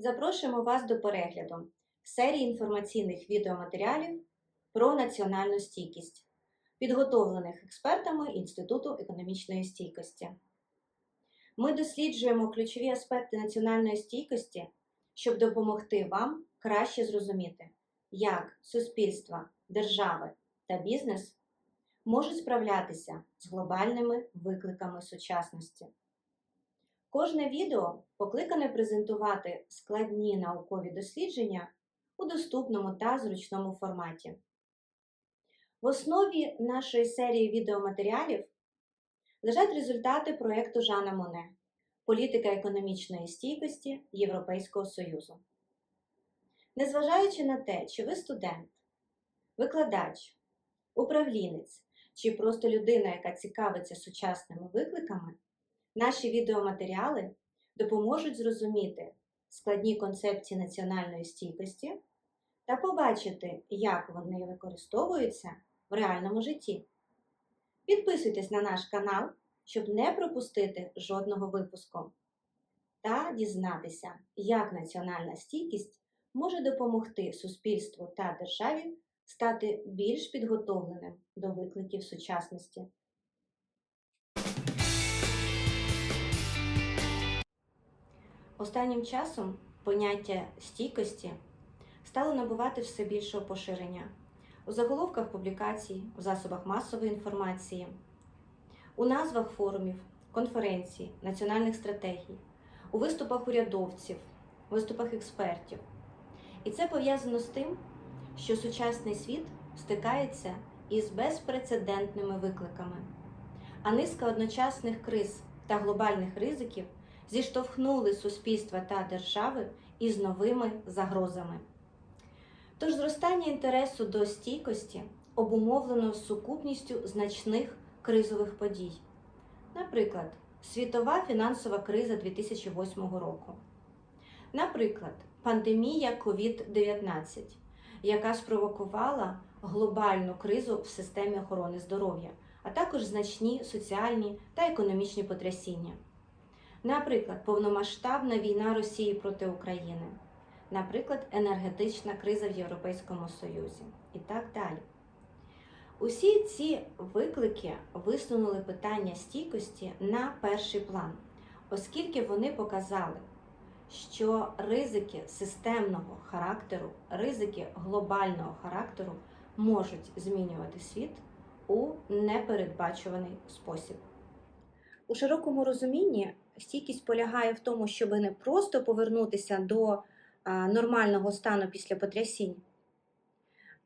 Запрошуємо вас до перегляду серії інформаційних відеоматеріалів про національну стійкість, підготовлених експертами Інституту економічної стійкості. Ми досліджуємо ключові аспекти національної стійкості, щоб допомогти вам краще зрозуміти, як суспільства, держави та бізнес можуть справлятися з глобальними викликами сучасності. Кожне відео покликане презентувати складні наукові дослідження у доступному та зручному форматі. В основі нашої серії відеоматеріалів лежать результати проєкту Жана Моне Політика економічної стійкості Європейського Союзу. Незважаючи на те, чи ви студент, викладач, управлінець чи просто людина, яка цікавиться сучасними викликами, Наші відеоматеріали допоможуть зрозуміти складні концепції національної стійкості та побачити, як вони використовуються в реальному житті. Підписуйтесь на наш канал, щоб не пропустити жодного випуску, та дізнатися, як національна стійкість може допомогти суспільству та державі стати більш підготовленим до викликів сучасності. Останнім часом поняття стійкості стало набувати все більшого поширення у заголовках публікацій, у засобах масової інформації, у назвах форумів, конференцій, національних стратегій, у виступах урядовців, виступах експертів. І це пов'язано з тим, що сучасний світ стикається із безпрецедентними викликами, а низка одночасних криз та глобальних ризиків зіштовхнули суспільства та держави із новими загрозами. Тож зростання інтересу до стійкості обумовлено сукупністю значних кризових подій. Наприклад, світова фінансова криза 2008 року. Наприклад, пандемія COVID-19, яка спровокувала глобальну кризу в системі охорони здоров'я, а також значні соціальні та економічні потрясіння. Наприклад, повномасштабна війна Росії проти України, наприклад, енергетична криза в Європейському Союзі і так далі. Усі ці виклики висунули питання стійкості на перший план, оскільки вони показали, що ризики системного характеру, ризики глобального характеру можуть змінювати світ у непередбачуваний спосіб. У широкому розумінні стійкість полягає в тому, щоб не просто повернутися до нормального стану після потрясінь,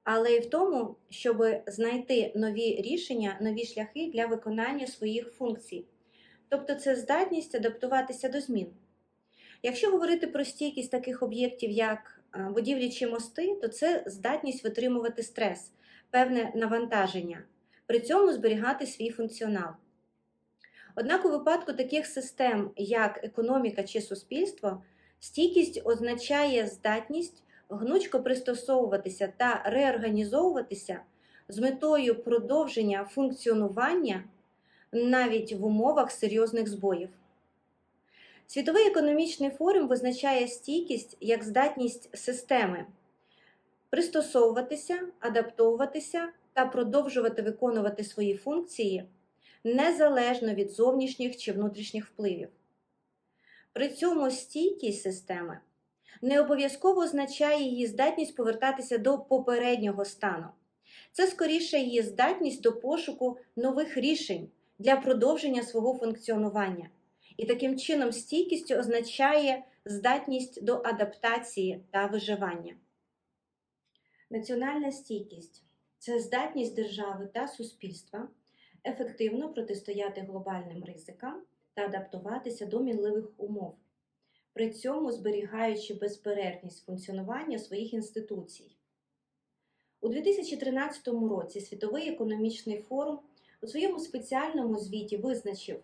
але й в тому, щоб знайти нові рішення, нові шляхи для виконання своїх функцій. Тобто це здатність адаптуватися до змін. Якщо говорити про стійкість таких об'єктів, як будівлі чи мости, то це здатність витримувати стрес, певне навантаження, при цьому зберігати свій функціонал. Однак у випадку таких систем, як економіка чи суспільство, стійкість означає здатність гнучко пристосовуватися та реорганізовуватися з метою продовження функціонування навіть в умовах серйозних збоїв. Світовий економічний форум визначає стійкість як здатність системи пристосовуватися, адаптовуватися та продовжувати виконувати свої функції незалежно від зовнішніх чи внутрішніх впливів. При цьому стійкість системи не обов'язково означає її здатність повертатися до попереднього стану. Це скоріше її здатність до пошуку нових рішень для продовження свого функціонування. І таким чином стійкість означає здатність до адаптації та виживання. Національна стійкість це здатність держави та суспільства ефективно протистояти глобальним ризикам та адаптуватися до мінливих умов, при цьому зберігаючи безперервність функціонування своїх інституцій. У 2013 році Світовий економічний форум у своєму спеціальному звіті визначив,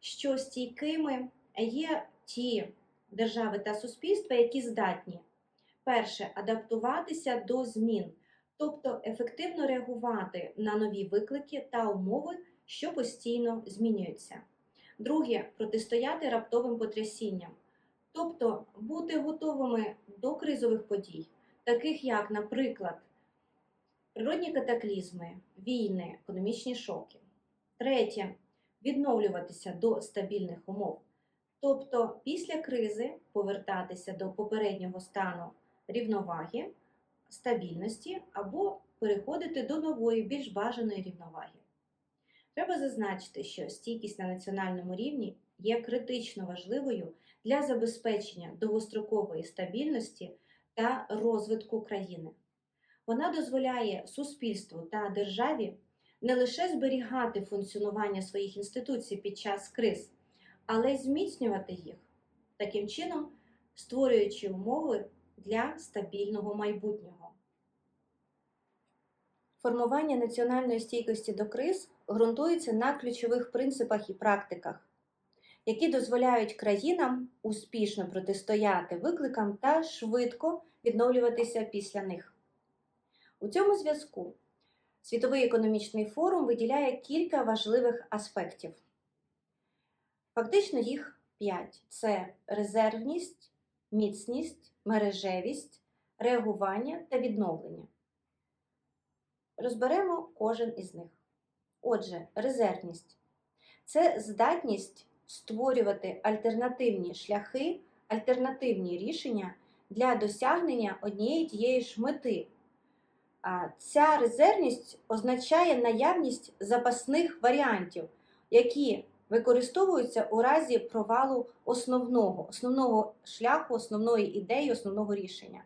що стійкими є ті держави та суспільства, які здатні перше адаптуватися до змін тобто ефективно реагувати на нові виклики та умови, що постійно змінюються. Друге протистояти раптовим потрясінням, Тобто бути готовими до кризових подій, таких як, наприклад, природні катаклізми, війни, економічні шоки. Третє відновлюватися до стабільних умов. Тобто після кризи повертатися до попереднього стану рівноваги, стабільності або переходити до нової, більш бажаної рівноваги. Треба зазначити, що стійкість на національному рівні є критично важливою для забезпечення довгострокової стабільності та розвитку країни. Вона дозволяє суспільству та державі не лише зберігати функціонування своїх інституцій під час криз, але й зміцнювати їх, таким чином створюючи умови для стабільного майбутнього. Формування національної стійкості до криз ґрунтується на ключових принципах і практиках, які дозволяють країнам успішно протистояти викликам та швидко відновлюватися після них. У цьому зв'язку Світовий економічний форум виділяє кілька важливих аспектів. Фактично їх п'ять: це резервність, міцність, мережевість, реагування та відновлення. Розберемо кожен із них. Отже, резервність це здатність створювати альтернативні шляхи, альтернативні рішення для досягнення однієї тієї ж мети. Ця резервність означає наявність запасних варіантів, які використовуються у разі провалу основного, основного шляху, основної ідеї, основного рішення.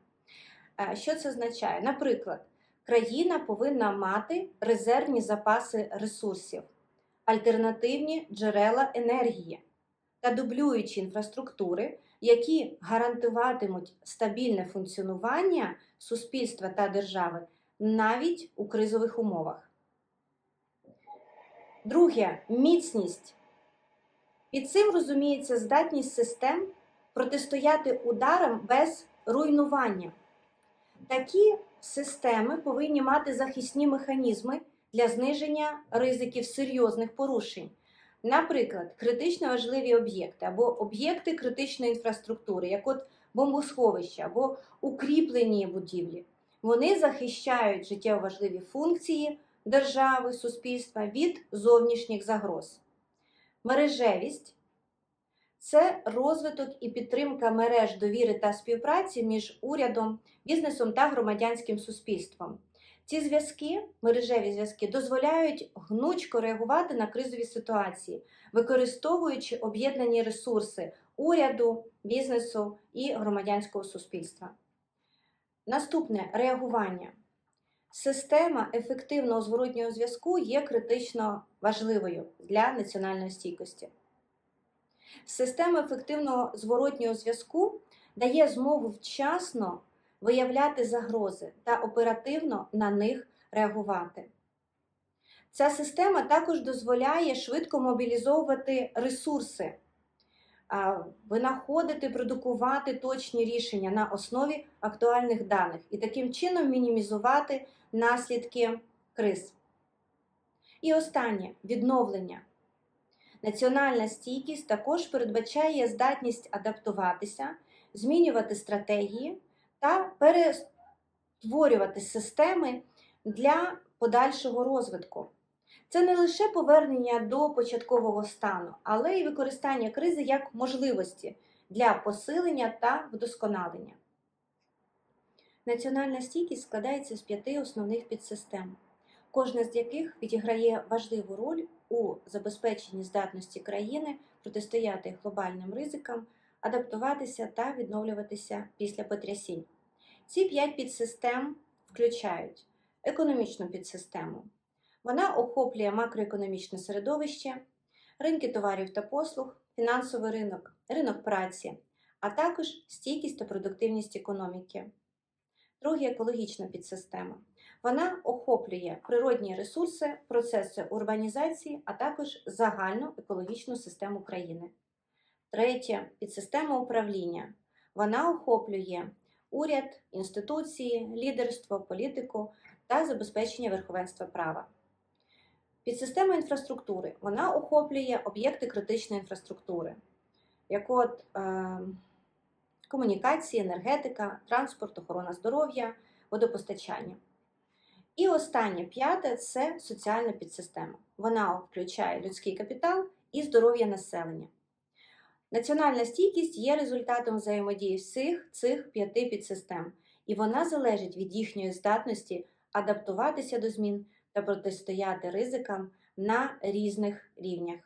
Що це означає? Наприклад, країна повинна мати резервні запаси ресурсів, альтернативні джерела енергії та дублюючі інфраструктури, які гарантуватимуть стабільне функціонування суспільства та держави навіть у кризових умовах. Друге міцність. Під цим розуміється здатність систем протистояти ударам без руйнування. Такі системи повинні мати захисні механізми для зниження ризиків серйозних порушень. Наприклад, критично важливі об'єкти або об'єкти критичної інфраструктури, як от бомбосховища або укріплені будівлі. Вони захищають життєво важливі функції держави, суспільства від зовнішніх загроз. Мережевість це розвиток і підтримка мереж довіри та співпраці між урядом, бізнесом та громадянським суспільством. Ці зв'язки, мережеві зв'язки, дозволяють гнучко реагувати на кризові ситуації, використовуючи об'єднані ресурси уряду, бізнесу і громадянського суспільства. Наступне реагування. Система ефективного зворотнього зв'язку є критично важливою для національної стійкості. Система ефективного зворотнього зв'язку дає змогу вчасно виявляти загрози та оперативно на них реагувати. Ця система також дозволяє швидко мобілізовувати ресурси винаходити, продукувати точні рішення на основі актуальних даних і таким чином мінімізувати наслідки криз. І останнє відновлення. Національна стійкість також передбачає здатність адаптуватися, змінювати стратегії та перестворювати системи для подальшого розвитку. Це не лише повернення до початкового стану, але й використання кризи як можливості для посилення та вдосконалення. Національна стійкість складається з п'яти основних підсистем, кожна з яких відіграє важливу роль у забезпеченні здатності країни протистояти глобальним ризикам, адаптуватися та відновлюватися після потрясінь. Ці п'ять підсистем включають економічну підсистему. Вона охоплює макроекономічне середовище, ринки товарів та послуг, фінансовий ринок, ринок праці, а також стійкість та продуктивність економіки. Друге екологічна підсистема. Вона охоплює природні ресурси, процеси урбанізації, а також загальну екологічну систему країни. Третє підсистема управління. Вона охоплює уряд, інституції, лідерство, політику та забезпечення верховенства права. Підсистема інфраструктури вона охоплює об'єкти критичної інфраструктури, як от е, комунікації, енергетика, транспорт, охорона здоров'я, водопостачання. І останнє п'яте це соціальна підсистема. Вона включає людський капітал і здоров'я населення. Національна стійкість є результатом взаємодії всіх цих п'яти підсистем, і вона залежить від їхньої здатності адаптуватися до змін та протистояти ризикам на різних рівнях.